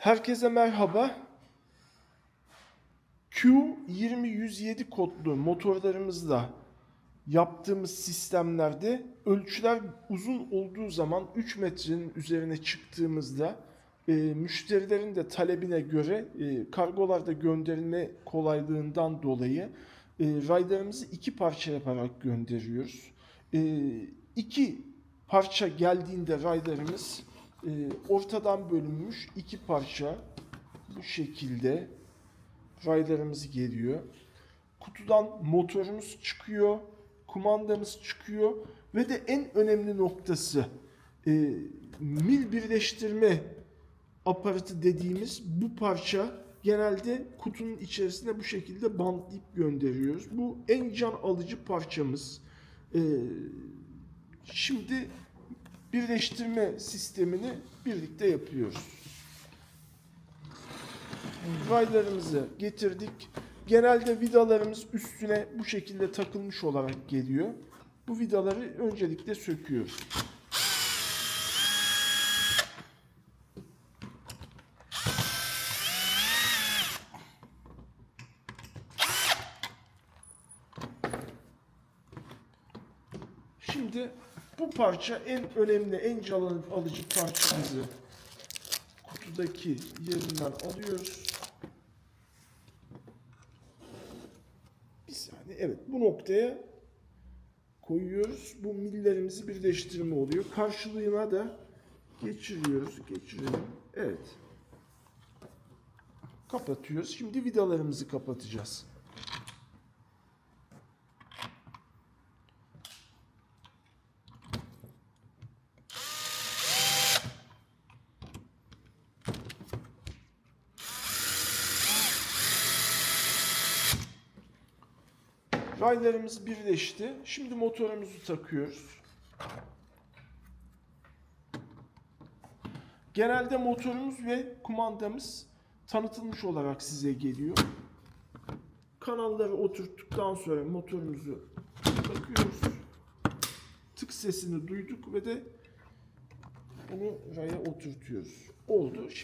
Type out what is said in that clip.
Herkese merhaba. Q20107 kodlu motorlarımızla yaptığımız sistemlerde ölçüler uzun olduğu zaman 3 metrenin üzerine çıktığımızda e, müşterilerin de talebine göre e, kargolarda gönderilme kolaylığından dolayı e, raylarımızı iki parça yaparak gönderiyoruz. E, iki parça geldiğinde raylarımız e, ortadan bölünmüş iki parça bu şekilde raylarımız geliyor. Kutudan motorumuz çıkıyor, kumandamız çıkıyor ve de en önemli noktası e, mil birleştirme aparatı dediğimiz bu parça genelde kutunun içerisine bu şekilde bantlayıp gönderiyoruz. Bu en can alıcı parçamız. E, şimdi birleştirme sistemini birlikte yapıyoruz. Raylarımızı getirdik. Genelde vidalarımız üstüne bu şekilde takılmış olarak geliyor. Bu vidaları öncelikle söküyoruz. Şimdi bu parça en önemli, en can alıcı parçamızı kutudaki yerinden alıyoruz. Bir saniye. Evet bu noktaya koyuyoruz. Bu millerimizi birleştirme oluyor. Karşılığına da geçiriyoruz. Geçirelim. Evet. Kapatıyoruz. Şimdi vidalarımızı kapatacağız. Raylarımız birleşti. Şimdi motorumuzu takıyoruz. Genelde motorumuz ve kumandamız tanıtılmış olarak size geliyor. Kanalları oturttuktan sonra motorumuzu takıyoruz. Tık sesini duyduk ve de bunu raya oturtuyoruz. Oldu. Şimdi